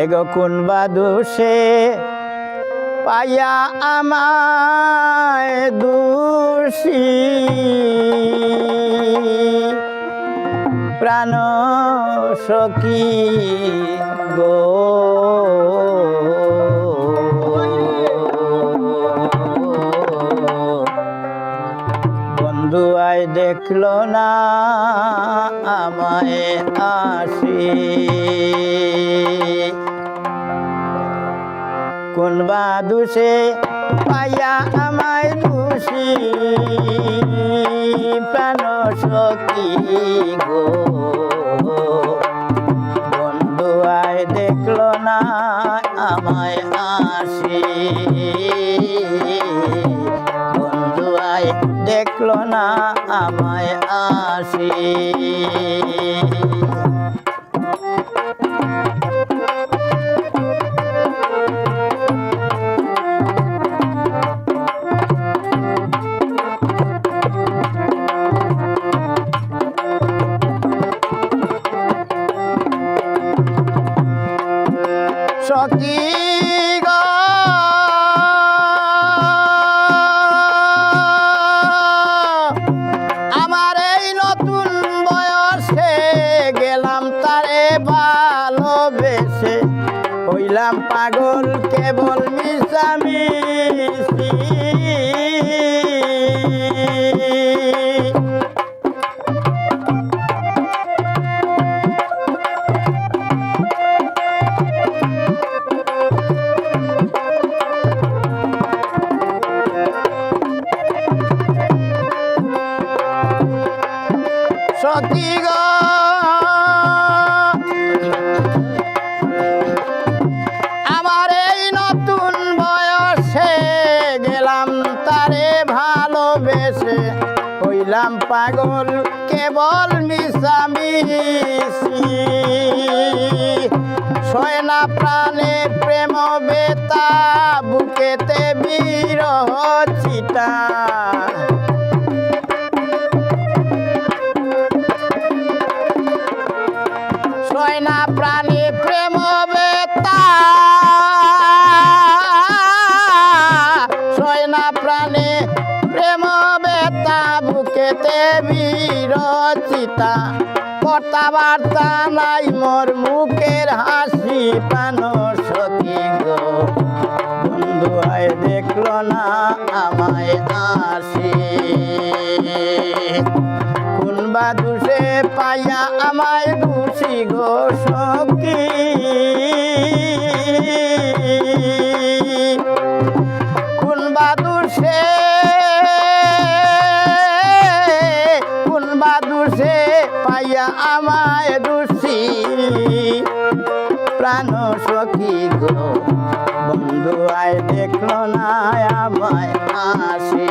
এগো কোন বাদুষে পাইয়া আমায় দোষী? প্রাণ সখী গো। বন্ধু আয় দেখল না আমায় আসি। কোন বা পাইয়া আমায় দোষী প্রাণ সখী গো। বন্ধু আয় দেখল না আমায় আসি। বন্ধু আয় দেখল না আমায় আসি। সখী আমার এই নতুন বয়সে গেলাম তারে ভালোবেসে। হইলাম পাগল, কেবল মিশামিশি। সয়না প্রাণে প্রেম বেতা বুকেতে বিরহ চিতা প্রাণী প্রেম বেতা। সয়না প্রাণী প্রেম বেতা, বুকেতে বিরচিতা। কথাবার্তা নাই মোর মুখের হাসি প্রাণ সখী গো। বন্ধু আয় দেখল না আমায় আসি। কোন বা দুষে পাইয়া কোন বা দুষে পাইয়া আমায় দোষী? প্রাণ সখী গো, বন্ধু আয় দেখল না আমায় আসে।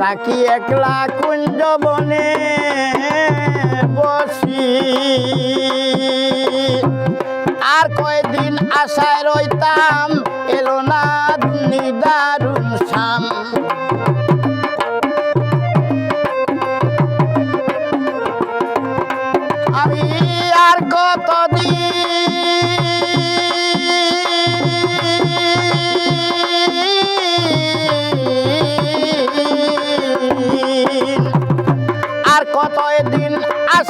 তাকি একলা কুঞ্জ বনে বসি। আর কয়দিন আশায় রইতাম, এলো না নিদারুণ শাম। আমি আর কতদিন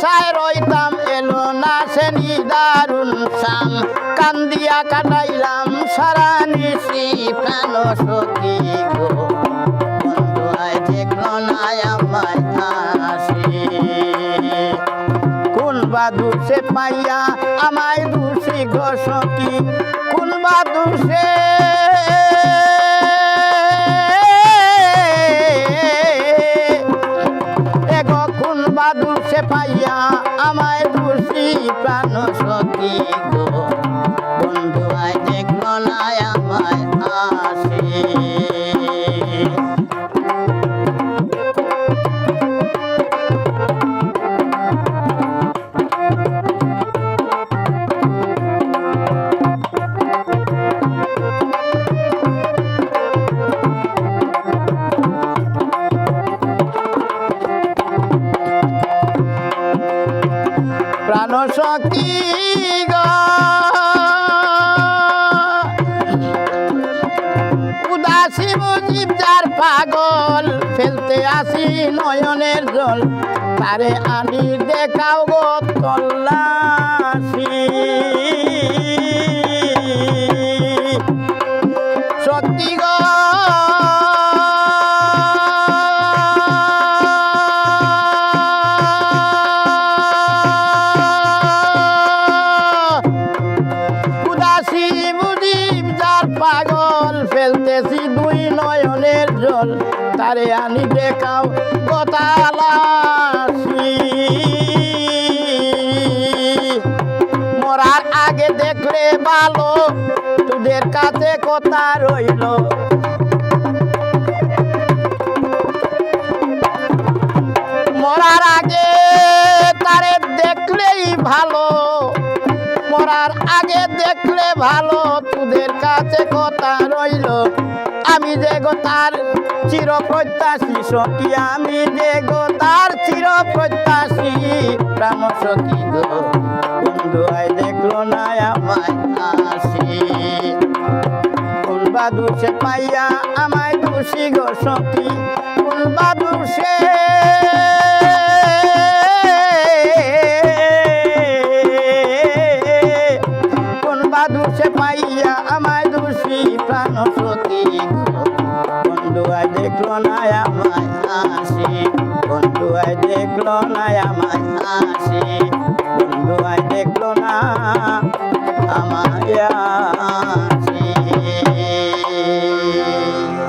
আশায় রইতাম, এলো না সে দারুণ শাম। কান্দিয়া কাটাইলাম, সারা নিশি প্রাণ সখী গো। আমায় আসে বা দোষে পাইয়া আমায় দোষী গো কোন বা দোষে পাইয়া আমায় খুশি প্রাণ সখী গো। প্রাণ গো। উদাসী মুজিব যার পাগল ফেলতে আসি নয়নের জল। তারে আনি দেখাও গো তারে আনি দেখাও গতালাসি মরার আগে দেখলে ভালো, তোদের কাছে কথা রইল। মরার আগে তারে দেখলেই ভালো, মরার আগে দেখলে ভালো, তোদের কাছে কথা রইল। আমি যে গো তার চির প্রত্যাশী সখী আমি যে গো তার চির প্রত্যাশী রাম সখী গো, বন্ধু আয় দেখল না আমায় আসি। কোন বাদুষে পাইয়া আমায় দোষী গো সখী কোন বাদুষে বন্ধু আয় দেখল না আমায় আসি বন্ধু আয় দেখল না আমায় আসি বন্ধু আয় দেখল না আমায়